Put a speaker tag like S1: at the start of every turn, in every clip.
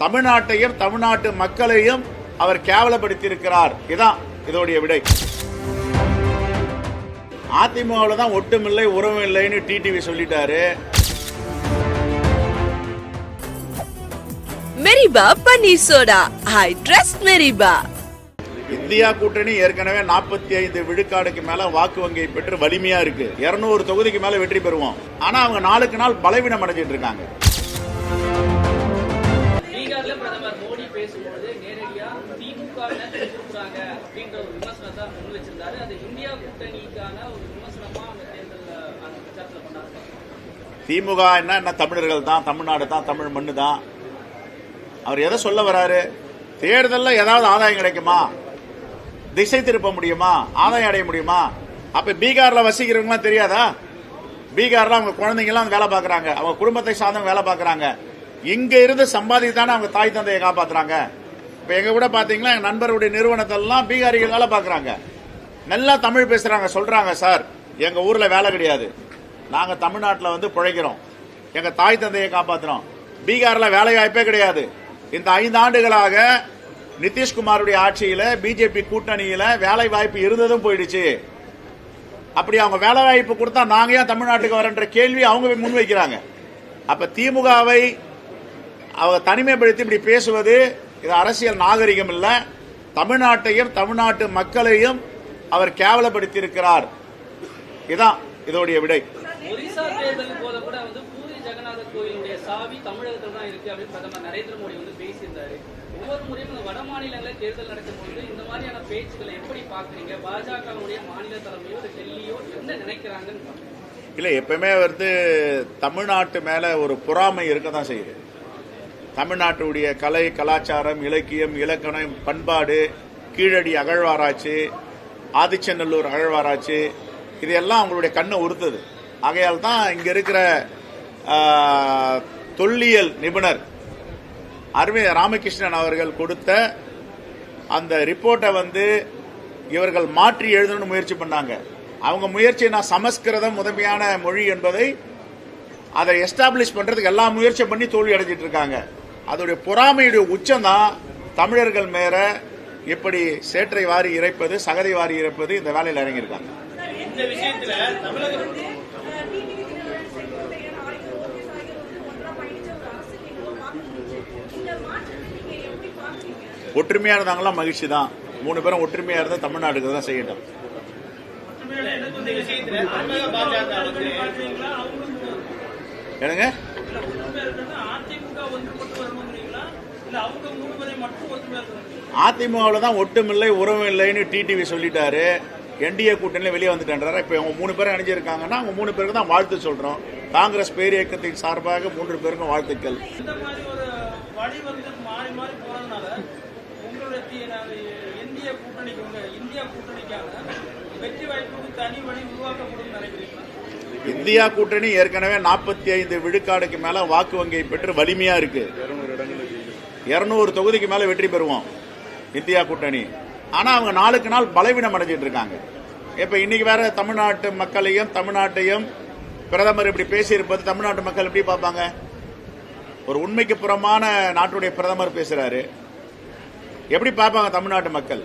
S1: தமிழ்நாட்டையும் தமிழ்நாட்டு மக்களையும் அவர் கேவலப்படுத்தியிருக்கிறார். இதான் இதோடைய விடை. அதிமுகவில் தான் ஒட்டுமில்லை உறவும் இல்லைன்னு டிடிவி சொல்லிட்டாரு.
S2: மெரிபா பன்னீர் சோடா. ஐ ட்ரஸ்ட் மெரிபா.
S1: இந்தியா கூட்டணி ஏற்கனவே நாற்பத்தி ஐந்து விழுக்காடுக்கு மேல வாக்கு வங்கியை பெற்று வலிமையா இருக்கு. இருநூறு தொகுதிக்கு மேல வெற்றி பெறுவோம். ஆனா அவங்க நாளுக்கு நாள் பலவீனம் அடைஞ்சிட்டு இருக்காங்க.
S3: பேசும்போது நேரடியா திமுக கொடுக்குறாங்க அப்படின்ற ஒரு விமர்சனத்தை முன் வச்சிருந்தாரு. அது இந்தியா கூட்டணிக்கான ஒரு விமர்சனமா அந்த தேர்தல் அந்த பிரச்சாரத்துல பண்ணாங்க
S1: திமுக என்ன என்ன தமிழர்கள் தான் தமிழ்நாடு தான் தமிழ் மண்ணு தான். அவர் எதை சொல்ல வராரு? தேர்தலில் ஏதாவது ஆதாயம் கிடைக்குமா? திசை திருப்ப முடியுமா? ஆதாயம் அடைய முடியுமா? அப்ப பீகார்ல வசிக்கிறவங்களாம் தெரியாதா? பீகார்ல அவங்க குழந்தைங்க எல்லாம் வேலை பார்க்கறாங்க. அவங்க குடும்பத்தை சார்ந்தவங்க வேலை பார்க்கறாங்க. இங்க இருந்து சம்பாதித்தானே அவங்க தாய் தந்தையை காப்பாத்துறாங்க. இப்ப எங்க கூட பாத்தீங்கன்னா எங்க நண்பருடைய நிறுவனத்தெல்லாம் பீகாரிகள் வேலை பாக்குறாங்க. நல்லா தமிழ் பேசுறாங்க சொல்றாங்க சார். எங்க ஊர்ல வேலை கிடையாது. நாங்க தமிழ்நாட்டில் வந்து பிழைக்கிறோம். எங்க தாய் தந்தையை காப்பாத்துறோம். பீகார்ல வேலை வாய்ப்பே கிடையாது. இந்த ஐந்து ஆண்டுகளாக நிதிஷ்குமாருடைய ஆட்சியில பிஜேபி கூட்டணியில வேலை வாய்ப்பு இருந்ததும் போயிடுச்சு. அப்படி அவங்க வேலை வாய்ப்பு கொடுத்தா நாங்க ஏன் தமிழ்நாட்டுக்கு வரன்ற கேள்வி அவங்க முன்வைக்கிறாங்க. அப்ப திமுகவை அவங்க தனிமைப்படுத்தி இப்படி பேசுவது இது அரசியல் நாகரிகம் இல்ல. தமிழ்நாட்டையும் தமிழ்நாட்டு மக்களையும் அவர் கேவலப்படுத்தி இருக்கிறார் இதான் இதோடைய விடை.
S3: ஒவ்வொரு முறையும் இந்த வட மாநிலங்களில் தேர்தல் நடக்கும்போது இந்த மாதிரியான பேச்சுக்களை எப்படி பாக்குறீங்க பாஜகவுடைய மாநில தலைமையோ இல்ல டெல்லியோ என்ன நினைக்கிறாங்கன்னு பாக்குறீங்க.
S1: இல்ல எப்பவுமே வந்து தமிழ்நாட்டு மேல ஒரு பொறாமை இருக்க தான் செய்யுது. தமிழ்நாட்டுடைய கலை கலாச்சாரம் இலக்கியம் இலக்கணம் பண்பாடு கீழடி அகழ்வாராய்ச்சி ஆதிச்சநல்லூர் அகழ்வாராய்ச்சி இதெல்லாம் அவங்களுடைய கண்ணை உறுத்துது. ஆகையால் தான் இங்கே இருக்கிற தொல்லியல் நிபுணர் அருமை ராமகிருஷ்ணன் அவர்கள் கொடுத்த அந்த ரிப்போர்ட்டை வந்து இவர்கள் மாற்றி எழுதணும்னு முயற்சி பண்ணாங்க. அவங்க முயற்சி நான் சமஸ்கிருதம் முதன்மையான மொழி என்பதை அதை எஸ்டாப்ளிஷ் பண்றதுக்கு எல்லா முயற்சியும் பண்ணி தோல்வி அடைஞ்சிட்டு இருக்காங்க. அதோடைய பொறாமையுடைய உச்சம் தான் தமிழர்கள் மேல எப்படி சேற்றை வாரி இறைப்பது சகதை வாரி இறைப்பது இந்த வேலையில் இறங்கியிருக்காங்க. ஒற்றுமையா இருந்தாங்களாம் மகிழ்ச்சி தான் மூணு பேரும் ஒற்றுமையா இருந்தா தமிழ்நாட்டுக்கு தான் செய்யட்டும். என்னங்க
S3: அதிமுக ஒன்றுபட்டு வரணுங்கிறீங்களா இல்ல அவங்க மூணு பேரை மட்டும் ஒற்றுமையா இருக்கணும்
S1: அதிமுகவில் தான் ஒட்டுமில்லை உறவும் இல்லைன்னு டிடிவி சொல்லிட்டாரு. என்டிஏ கூட்டணியில வெளியே வந்துட்டேன்றாரு. இப்போ அவங்க மூணு பேரும் இணைஞ்சிருக்காங்கன்னா அவங்க மூணு பேருக்கு தான் வாழ்த்து சொல்றோம். காங்கிரஸ் பேர் இயக்கத்தின் சார்பாக மூன்று பேருக்கும் வாழ்த்துக்கள். இந்தியா கூட்டணி ஏற்கனவே நாற்பத்தி ஐந்து விழுக்காடுக்கு மேல வாக்கு வங்கியை பெற்று வலிமையா இருக்கு. இருநூறு தொகுதிக்கு மேல வெற்றி பெறுவோம். இந்தியா கூட்டணி. ஆனா அவங்க நாளுக்கு நாள் பலவீனம் அடைஞ்சிட்டு இருக்காங்க. இப்ப இன்னைக்கு வேற தமிழ்நாட்டு மக்களையும் தமிழ்நாட்டையும் பிரதமர் இப்படி பேசியிருப்பது தமிழ்நாட்டு மக்கள் எப்படி பார்ப்பாங்க? ஒரு உண்மைக்கு புறமான நாட்டுடைய பிரதமர் பேசுறாரு. எப்படி பார்ப்பாங்க தமிழ்நாட்டு மக்கள்?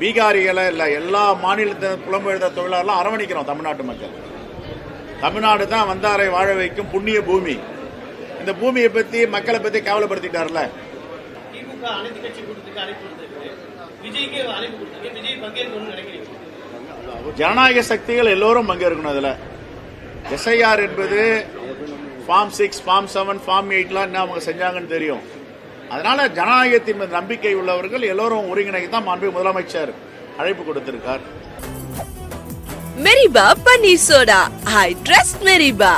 S1: பீகாரிகளை இல்ல எல்லா மாநிலத்தை புலம்பெயர்ந்த தொழிலாளர்களும் அரவணைக்கிறோம் தமிழ்நாட்டு மக்கள். தமிழ்நாடு தான் வந்தாரை வாழ வைக்கும் புண்ணிய பூமி. இந்த பூமியை பத்தி மக்களை பத்தி கவலைப்படுத்திட்டார்ல?
S4: திமுக அனைத்து கட்சி கூட்டத்துக்கு அழைப்பு கொடுத்திருக்கு விஜய்க்கு அழைப்பு கொடுத்திருக்கு. விஜய் பங்கேற்கணும்னு நினைக்கிறீங்க.
S1: ஜனநாயக சக்திகள் எல்லோரும் பங்கேற்கணும் அதுல. எஸ்ஐஆர் என்பது form six form seven form எயிட்லாம் என்ன அவங்க செஞ்சாங்கன்னு தெரியும். அதனால ஜனநாயகத்தின் மீது நம்பிக்கை உள்ளவர்கள் எல்லோரும் ஒருங்கிணைக்கு தான் மாண்பு முதலமைச்சர் அழைப்பு கொடுத்திருக்கார்.
S2: மெரிபா பன்னீர் சோடா ஐ ட்ரஸ்ட் மெரிபா